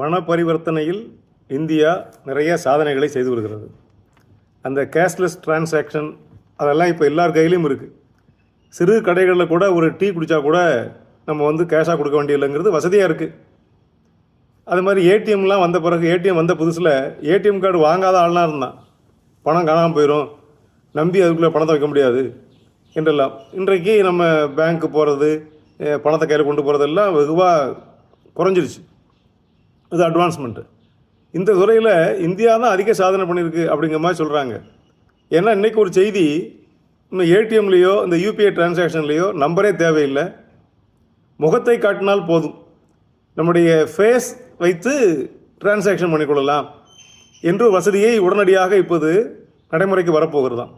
பண பரிவர்த்தனையில் இந்தியா நிறைய சாதனைகளை செய்து வருகிறது. அந்த கேஷ்லெஸ் டிரான்சாக்ஷன் அதெல்லாம் இப்போ எல்லார் கையிலையும் இருக்குது சிறு கடைகளில் கூட ஒரு டீ குடித்தா கூட நம்ம வந்து கேஷாக கொடுக்க வேண்டியதில்லைங்கிறது வசதியாக இருக்குது அது மாதிரி ஏடிஎம்லாம் வந்த பிறகு ஏடிஎம் வந்த புதுசில் ஏடிஎம் கார்டு வாங்காத ஆள்லாம் இருந்தான் பணம் காணாமல் போயிடும் நம்பி அதுக்குள்ளே பணத்தை வைக்க முடியாது என்றெல்லாம். இன்றைக்கு நம்ம பேங்க்கு போகிறது பணத்தை கையில் கொண்டு போகிறதெல்லாம் வெகுவாக குறைஞ்சிருச்சு. இது அட்வான்ஸ்மெண்ட்டு இந்த துறையில் இந்தியா தான் அதிக சாதனை பண்ணியிருக்கு அப்படிங்கிற மாதிரி சொல்கிறாங்க ஏன்னா இன்றைக்கி ஒரு செய்தி இன்னும் ஏடிஎம்லேயோ இந்த யூபிஐ டிரான்சாக்ஷன்லேயோ நம்பரே தேவையில்லை. முகத்தை காட்டினால் போதும். நம்முடைய ஃபேஸ் வைத்து டிரான்சாக்ஷன் பண்ணிக்கொள்ளலாம் என்ற வசதியை உடனடியாக இப்போது நடைமுறைக்கு வரப்போகிறது தான்.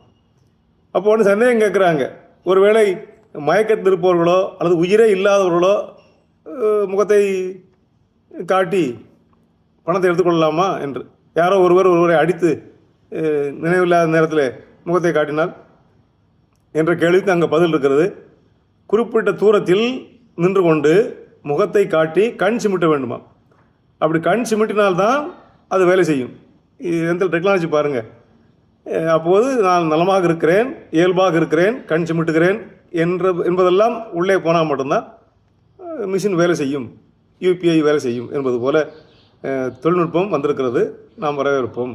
அப்போ வந்து சந்தேகம் கேட்குறாங்க. ஒருவேளை மயக்கத்திருப்பவர்களோ அல்லது உயிரே இல்லாதவர்களோ முகத்தை காட்டி பணத்தை எடுத்துக்கொள்ளலாமா என்று. யாரோ ஒருவர் ஒருவரை அடித்து நினைவில்லாத நேரத்தில் முகத்தை காட்டினால் என்ற கேள்விக்கு அங்கே பதில் இருக்கிறது. குறிப்பிட்ட தூரத்தில் நின்று கொண்டு முகத்தை காட்டி கண் சிமிட்ட வேண்டுமா? அப்படி கண் சிமிட்டினால்தான் அது வேலை செய்யும். எந்த டெக்னாலஜி பாருங்கள் அப்போது நான் நலமாக இருக்கிறேன் இயல்பாக இருக்கிறேன் கண் சிமிட்டுகிறேன் என்ற என்பதெல்லாம் உள்ளே போனால் மட்டும்தான் மிஷின் வேலை செய்யும். யூபிஐ வேலை செய்யும் என்பது போல தொழில்நுட்பம் வந்திருக்கிறது. நாம் வரவேற்போம்.